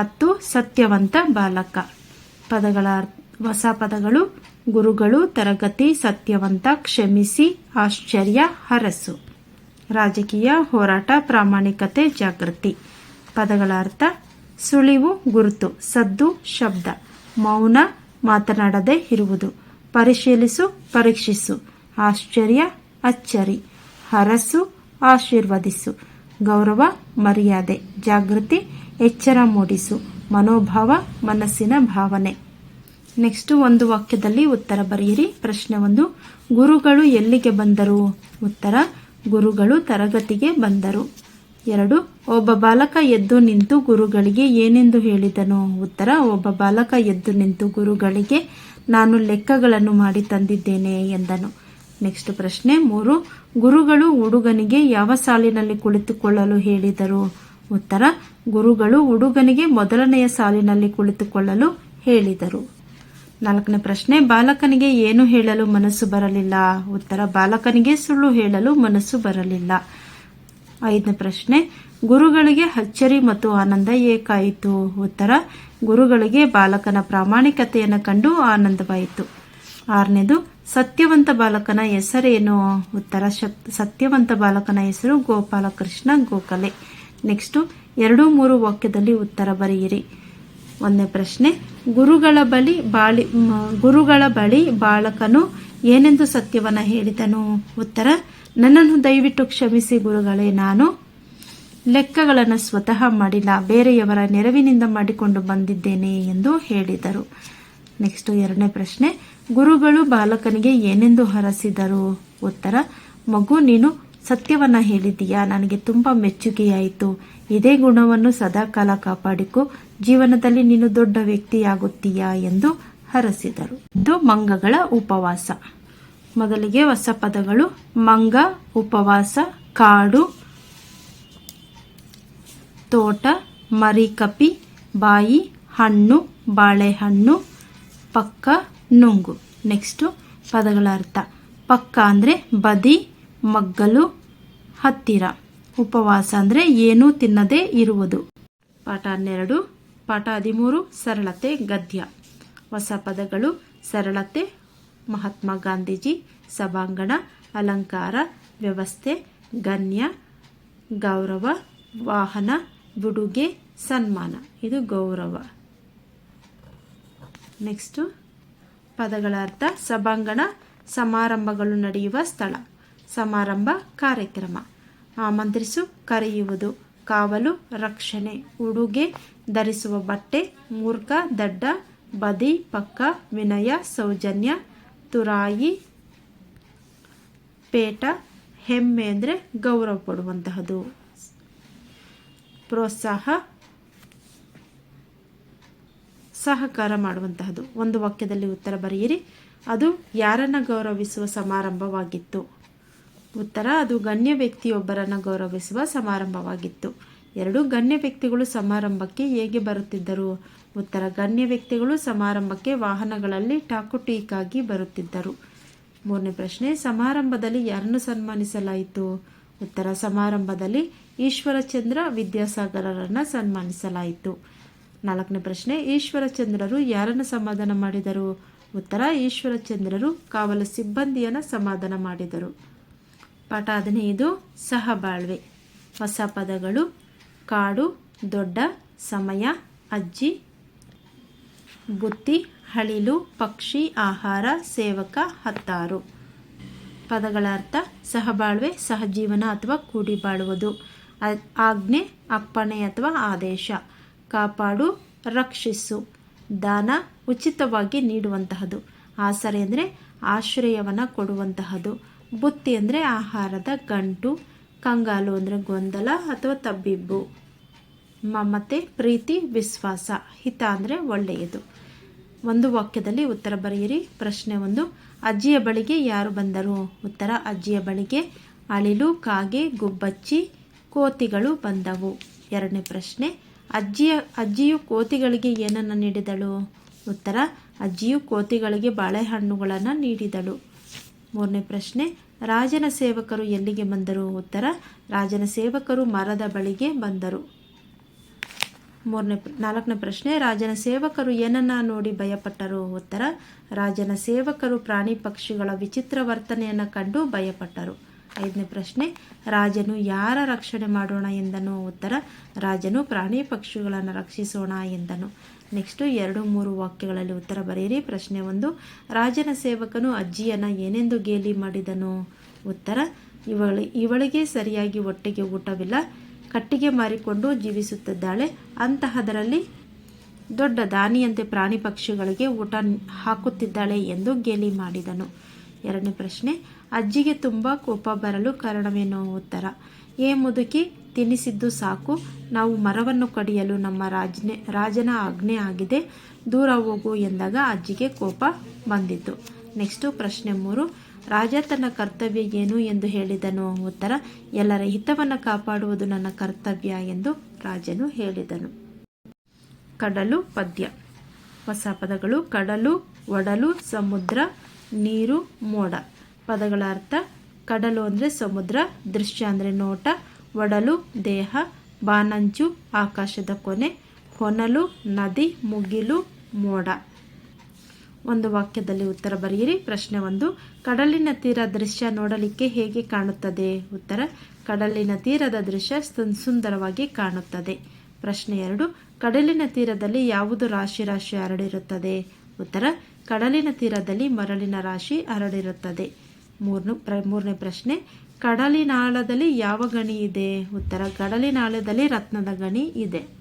ಹತ್ತು ಸತ್ಯವಂತ ಬಾಲಕ. ಪದಗಳ ಹೊಸ ಪದಗಳು, ಗುರುಗಳು, ತರಗತಿ, ಸತ್ಯವಂತ, ಕ್ಷಮಿಸಿ, ಆಶ್ಚರ್ಯ, ಹರಸು. ರಾಜಕೀಯ, ಹೋರಾಟ, ಪ್ರಾಮಾಣಿಕತೆ, ಜಾಗೃತಿ. ಪದಗಳ ಅರ್ಥ, ಸುಳಿವು, ಗುರುತು, ಸದ್ದು, ಶಬ್ದ. ಮೌನ, ಮಾತನಾಡದೆ ಇರುವುದು. ಪರಿಶೀಲಿಸು, ಪರೀಕ್ಷಿಸು. ಆಶ್ಚರ್ಯ, ಅಚ್ಚರಿ. ಹರಸು, ಆಶೀರ್ವದಿಸು. ಗೌರವ, ಮರ್ಯಾದೆ. ಜಾಗೃತಿ ಎಚ್ಚರ ಮೂಡಿಸು. ಮನೋಭಾವ, ಮನಸ್ಸಿನ ಭಾವನೆ. ನೆಕ್ಸ್ಟ್ ಒಂದು ವಾಕ್ಯದಲ್ಲಿ ಉತ್ತರ ಬರೆಯಿರಿ. ಪ್ರಶ್ನೆ ಒಂದು, ಗುರುಗಳು ಎಲ್ಲಿಗೆ ಬಂದರು? ಉತ್ತರ, ಗುರುಗಳು ತರಗತಿಗೆ ಬಂದರು. ಎರಡು, ಒಬ್ಬ ಬಾಲಕ ಎದ್ದು ನಿಂತು ಗುರುಗಳಿಗೆ ಏನೆಂದು ಹೇಳಿದನು? ಉತ್ತರ, ಒಬ್ಬ ಬಾಲಕ ಎದ್ದು ನಿಂತು ಗುರುಗಳಿಗೆ ನಾನು ಲೆಕ್ಕಗಳನ್ನು ಮಾಡಿ ತಂದಿದ್ದೇನೆ ಎಂದನು. ನೆಕ್ಸ್ಟ್ ಪ್ರಶ್ನೆ ಮೂರು, ಗುರುಗಳು ಹುಡುಗನಿಗೆ ಯಾವ ಸಾಲಿನಲ್ಲಿ ಕುಳಿತುಕೊಳ್ಳಲು ಹೇಳಿದರು? ಉತ್ತರ, ಗುರುಗಳು ಹುಡುಗನಿಗೆ ಮೊದಲನೆಯ ಸಾಲಿನಲ್ಲಿ ಕುಳಿತುಕೊಳ್ಳಲು ಹೇಳಿದರು. ನಾಲ್ಕನೇ ಪ್ರಶ್ನೆ, ಬಾಲಕನಿಗೆ ಏನು ಹೇಳಲು ಮನಸ್ಸು ಬರಲಿಲ್ಲ? ಉತ್ತರ, ಬಾಲಕನಿಗೆ ಸುಳ್ಳು ಹೇಳಲು ಮನಸ್ಸು ಬರಲಿಲ್ಲ. ಐದನೇ ಪ್ರಶ್ನೆ, ಗುರುಗಳಿಗೆ ಅಚ್ಚರಿ ಮತ್ತು ಆನಂದ ಏಕಾಯಿತು? ಉತ್ತರ, ಗುರುಗಳಿಗೆ ಬಾಲಕನ ಪ್ರಾಮಾಣಿಕತೆಯನ್ನು ಕಂಡು ಆನಂದವಾಯಿತು. ಆರನೇದು, ಸತ್ಯವಂತ ಬಾಲಕನ ಹೆಸರೇನು? ಉತ್ತರ, ಸತ್ಯವಂತ ಬಾಲಕನ ಹೆಸರು ಗೋಪಾಲಕೃಷ್ಣ ಗೋಖಲೆ. ನೆಕ್ಸ್ಟು ಎರಡು ಮೂರು ವಾಕ್ಯದಲ್ಲಿ ಉತ್ತರ ಬರೆಯಿರಿ. ಒಂದನೇ ಪ್ರಶ್ನೆ, ಗುರುಗಳ ಬಳಿ ಬಾಳಿ ಗುರುಗಳ ಬಳಿ ಬಾಲಕನು ಏನೆಂದು ಸತ್ಯವನ್ನ ಹೇಳಿದನು? ಉತ್ತರ, ನನ್ನನ್ನು ದಯವಿಟ್ಟು ಕ್ಷಮಿಸಿ ಗುರುಗಳೇ, ನಾನು ಲೆಕ್ಕಗಳನ್ನು ಸ್ವತಃ ಮಾಡಿಲ್ಲ, ಬೇರೆಯವರ ನೆರವಿನಿಂದ ಮಾಡಿಕೊಂಡು ಬಂದಿದ್ದೇನೆ ಎಂದು ಹೇಳಿದರು. ನೆಕ್ಸ್ಟ್ ಎರಡನೇ ಪ್ರಶ್ನೆ, ಗುರುಗಳು ಬಾಲಕನಿಗೆ ಏನೆಂದು ಹರಸಿದರು? ಉತ್ತರ, ಮಗು ನೀನು ಸತ್ಯವನ್ನ ಹೇಳಿದ್ದೀಯಾ? ನನಗೆ ತುಂಬಾ ಮೆಚ್ಚುಗೆಯಾಯಿತು. ಇದೇ ಗುಣವನ್ನು ಸದಾಕಾಲ ಕಾಪಾಡಿಕೊ. ಜೀವನದಲ್ಲಿ ನೀನು ದೊಡ್ಡ ವ್ಯಕ್ತಿಯಾಗುತ್ತೀಯಾ ಎಂದು ಹರಸಿದರು. ಇದು ಮಂಗಗಳ ಉಪವಾಸ. ಮೊದಲಿಗೆ ಹೊಸ ಪದಗಳು. ಮಂಗ, ಉಪವಾಸ, ಕಾಡು, ತೋಟ, ಮರಿಕಪಿ, ಬಾಯಿ, ಹಣ್ಣು, ಬಾಳೆಹಣ್ಣು, ಪಕ್ಕ, ನುಂಗು. ನೆಕ್ಸ್ಟು ಪದಗಳ ಅರ್ಥ. ಪಕ್ಕ ಅಂದರೆ ಬದಿ, ಮಗ್ಗಲು ಹತ್ತಿರ. ಉಪವಾಸ ಅಂದರೆ ಏನೂ ತಿನ್ನದೇ ಇರುವುದು. ಪಾಠ ಹನ್ನೆರಡು, ಪಾಠ ಹದಿಮೂರು, ಸರಳತೆ, ಗದ್ಯ. ಹೊಸ ಪದಗಳು, ಸರಳತೆ, ಮಹಾತ್ಮ ಗಾಂಧೀಜಿ, ಸಭಾಂಗಣ, ಅಲಂಕಾರ, ವ್ಯವಸ್ಥೆ, ಗಣ್ಯ, ಗೌರವ, ವಾಹನ ಬುಡುಗೆ ಸನ್ಮಾನ. ಇದು ಗೌರವ. ನೆಕ್ಸ್ಟು ಪದಗಳ ಅರ್ಥ ಸಭಾಂಗಣ, ಸಮಾರಂಭಗಳು ನಡೆಯುವ ಸ್ಥಳ. ಸಮಾರಂಭ ಕಾರ್ಯಕ್ರಮ. ಆಮಂತ್ರಿಸು, ಕರೆಯುವುದು, ಕಾವಲು, ರಕ್ಷಣೆ, ಉಡುಗೆ, ಧರಿಸುವ ಬಟ್ಟೆ, ಮೂರ್ಖ, ದಡ್ಡ, ಬದಿ, ಪಕ್ಕ, ವಿನಯ, ಸೌಜನ್ಯ, ತುರಾಯಿ, ಪೇಟ, ಹೆಮ್ಮೆ ಅಂದರೆ ಗೌರವ ಪಡುವಂತಹದು. ಪ್ರೋತ್ಸಾಹ, ಸಹಕಾರ ಮಾಡುವಂತಹದು. ಒಂದು ವಾಕ್ಯದಲ್ಲಿ ಉತ್ತರ ಬರೆಯಿರಿ. ಅದು ಯಾರನ್ನ ಗೌರವಿಸುವ ಸಮಾರಂಭವಾಗಿತ್ತು? ಉತ್ತರ, ಅದು ಗಣ್ಯ ವ್ಯಕ್ತಿಯೊಬ್ಬರನ್ನು ಗೌರವಿಸುವ ಸಮಾರಂಭವಾಗಿತ್ತು. ಎರಡು ಗಣ್ಯ ವ್ಯಕ್ತಿಗಳು ಸಮಾರಂಭಕ್ಕೆ ಹೇಗೆ ಬರುತ್ತಿದ್ದರು? ಉತ್ತರ, ಗಣ್ಯ ವ್ಯಕ್ತಿಗಳು ಸಮಾರಂಭಕ್ಕೆ ವಾಹನಗಳಲ್ಲಿ ಟಾಕುಟೀಕಾಗಿ ಬರುತ್ತಿದ್ದರು. ಮೂರನೇ ಪ್ರಶ್ನೆ, ಸಮಾರಂಭದಲ್ಲಿ ಯಾರನ್ನು ಸನ್ಮಾನಿಸಲಾಯಿತು? ಉತ್ತರ, ಸಮಾರಂಭದಲ್ಲಿ ಈಶ್ವರಚಂದ್ರ ವಿದ್ಯಾಸಾಗರರನ್ನು ಸನ್ಮಾನಿಸಲಾಯಿತು. ನಾಲ್ಕನೇ ಪ್ರಶ್ನೆ, ಈಶ್ವರಚಂದ್ರರು ಯಾರನ್ನು ಸಮಾಧಾನ ಮಾಡಿದರು? ಉತ್ತರ, ಈಶ್ವರಚಂದ್ರರು ಕಾವಲು ಸಿಬ್ಬಂದಿಯನ್ನು ಸಮಾಧಾನ ಮಾಡಿದರು. ಪಾಠ ಹದಿನೈದು. ಸಹಬಾಳ್ವೆ. ಹೊಸ ಪದಗಳು. ಕಾಡು, ದೊಡ್ಡ, ಸಮಯ, ಅಜ್ಜಿ. ಬುತ್ತಿ, ಹಳಿಲು, ಪಕ್ಷಿ, ಆಹಾರ, ಸೇವಕ, ಹತ್ತಾರು. ಪದಗಳ ಅರ್ಥ ಸಹಬಾಳ್ವೆ ಸಹಜೀವನ ಅಥವಾ ಕೂಡಿ ಬಾಳುವುದು ಆಜ್ಞೆ, ಅಪ್ಪಣೆ ಅಥವಾ ಆದೇಶ. ಕಾಪಾಡು, ರಕ್ಷಿಸು. ದಾನ ಉಚಿತವಾಗಿ ನೀಡುವಂತಹದು. ಆಸರೆ ಅಂದರೆ ಆಶ್ರಯವನ್ನು ಕೊಡುವಂತಹದ್ದು ಬುತ್ತಿ ಅಂದರೆ ಆಹಾರದ ಗಂಟು, ಕಂಗಾಲು ಅಂದರೆ ಗೊಂದಲ ಅಥವಾ ತಬ್ಬಿಬ್ಬು. ಮಮತೆ ಪ್ರೀತಿ, ವಿಶ್ವಾಸ, ಹಿತ ಅಂದರೆ ಒಳ್ಳೆಯದು. ಒಂದು ವಾಕ್ಯದಲ್ಲಿ ಉತ್ತರ ಬರೆಯಿರಿ. ಪ್ರಶ್ನೆ ಒಂದು, ಅಜ್ಜಿಯ ಬಳಿಗೆ ಯಾರು ಬಂದರು? ಉತ್ತರ, ಅಜ್ಜಿಯ ಬಳಿಗೆ ಅಳಿಲು, ಕಾಗೆ, ಗುಬ್ಬಚ್ಚಿ, ಕೋತಿಗಳು ಬಂದವು. ಎರಡನೇ ಪ್ರಶ್ನೆ, ಅಜ್ಜಿಯ ಅಜ್ಜಿಯು ಕೋತಿಗಳಿಗೆ ಏನನ್ನು ನೀಡಿದಳು? ಉತ್ತರ, ಅಜ್ಜಿಯು ಕೋತಿಗಳಿಗೆ ಬಾಳೆಹಣ್ಣುಗಳನ್ನು ನೀಡಿದಳು. ಮೂರನೇ ಪ್ರಶ್ನೆ, ರಾಜನ ಸೇವಕರು ಎಲ್ಲಿಗೆ ಬಂದರು? ಉತ್ತರ, ರಾಜನ ಸೇವಕರು ಮರದ ಬಳಿಗೆ ಬಂದರು. ಮೂರನೇ ನಾಲ್ಕನೇ ಪ್ರಶ್ನೆ, ರಾಜನ ಸೇವಕರು ಏನನ್ನ ನೋಡಿ ಭಯಪಟ್ಟರು? ಉತ್ತರ, ರಾಜನ ಸೇವಕರು ಪ್ರಾಣಿ ಪಕ್ಷಿಗಳ ವಿಚಿತ್ರ ವರ್ತನೆಯನ್ನು ಕಂಡು ಭಯಪಟ್ಟರು. ಐದನೇ ಪ್ರಶ್ನೆ, ರಾಜನು ಯಾರ ರಕ್ಷಣೆ ಮಾಡೋಣ ಎಂದನು? ಉತ್ತರ, ರಾಜನು ಪ್ರಾಣಿ ಪಕ್ಷಿಗಳನ್ನು ರಕ್ಷಿಸೋಣ ಎಂದನು. ನೆಕ್ಸ್ಟು ಎರಡು ಮೂರು ವಾಕ್ಯಗಳಲ್ಲಿ ಉತ್ತರ ಬರೆಯಿರಿ. ಪ್ರಶ್ನೆ ಒಂದು, ರಾಜನ ಸೇವಕನು ಅಜ್ಜಿಯನ್ನು ಏನೆಂದು ಗೇಲಿ ಮಾಡಿದನು? ಉತ್ತರ, ಇವಳ, ಇವಳಿಗೆ ಸರಿಯಾಗಿ ಹೊಟ್ಟೆಗೆ ಊಟವಿಲ್ಲ. ಕಟ್ಟಿಗೆ ಮಾರಿಕೊಂಡು ಜೀವಿಸುತ್ತಿದ್ದಾಳೆ. ಅಂತಹದರಲ್ಲಿ ದೊಡ್ಡ ದಾನಿಯಂತೆ ಪ್ರಾಣಿ ಪಕ್ಷಿಗಳಿಗೆ ಊಟ ಹಾಕುತ್ತಿದ್ದಾಳೆ ಎಂದು ಗೇಲಿ ಮಾಡಿದನು. ಎರಡನೇ ಪ್ರಶ್ನೆ, ಅಜ್ಜಿಗೆ ತುಂಬ ಕೋಪ ಬರಲು ಕಾರಣವೇನೋ? ಉತ್ತರ, ಏ ಮುದುಕಿ ತಿನ್ನಿಸಿದ್ದು ಸಾಕು. ನಾವು ಮರವನ್ನು ಕಡಿಯಲು ನಮ್ಮ ರಾಜನೆ, ರಾಜನ ಆಜ್ಞೆ ಆಗಿದೆ. ದೂರ ಹೋಗು ಎಂದಾಗ ಅಜ್ಜಿಗೆ ಕೋಪ ಬಂದಿತು ನೆಕ್ಸ್ಟು ಪ್ರಶ್ನೆ ಮೂರು. ರಾಜ ತನ್ನ ಕರ್ತವ್ಯ ಏನು ಎಂದು ಹೇಳಿದನು? ಉತ್ತರ, ಎಲ್ಲರ ಹಿತವನ್ನು ಕಾಪಾಡುವುದು ನನ್ನ ಕರ್ತವ್ಯ ಎಂದು ರಾಜನು ಹೇಳಿದನು. ಕಡಲು ಪದ್ಯ. ಹೊಸ ಪದಗಳು ಕಡಲು, ಒಡಲು, ಸಮುದ್ರ, ನೀರು, ಮೋಡ. ಪದಗಳ ಅರ್ಥ, ಕಡಲು ಅಂದರೆ ಸಮುದ್ರ, ದೃಶ್ಯ ಅಂದರೆ ನೋಟ ಒಡಲು, ದೇಹ, ಬಾನಂಚು, ಆಕಾಶದ ಕೊನೆ, ಹೊನಲು, ನದಿ, ಮುಗಿಲು, ಮೋಡ. ಒಂದು ವಾಕ್ಯದಲ್ಲಿ ಉತ್ತರ ಬರೆಯಿರಿ. ಪ್ರಶ್ನೆ ಒಂದು, ಕಡಲಿನ ತೀರ ದೃಶ್ಯ ನೋಡಲಿಕ್ಕೆ ಹೇಗೆ ಕಾಣುತ್ತದೆ? ಉತ್ತರ, ಕಡಲಿನ ತೀರದ ದೃಶ್ಯ ಸುಂದರವಾಗಿ ಕಾಣುತ್ತದೆ. ಪ್ರಶ್ನೆ ಎರಡು, ಕಡಲಿನ ತೀರದಲ್ಲಿ ಯಾವುದು ರಾಶಿ ರಾಶಿ ಹರಡಿರುತ್ತದೆ? ಉತ್ತರ, ಕಡಲಿನ ತೀರದಲ್ಲಿ ಮರಳಿನ ರಾಶಿ ಹರಡಿರುತ್ತದೆ. ಮೂರನು ಪ್ರ ಮೂರನೇ ಪ್ರಶ್ನೆ ಕಡಲಿನಾಳದಲ್ಲಿ ಯಾವ ಗಣಿ ಇದೆ? ಉತ್ತರ ಕಡಲಿನಾಳದಲ್ಲಿ ರತ್ನದ ಗಣಿ ಇದೆ.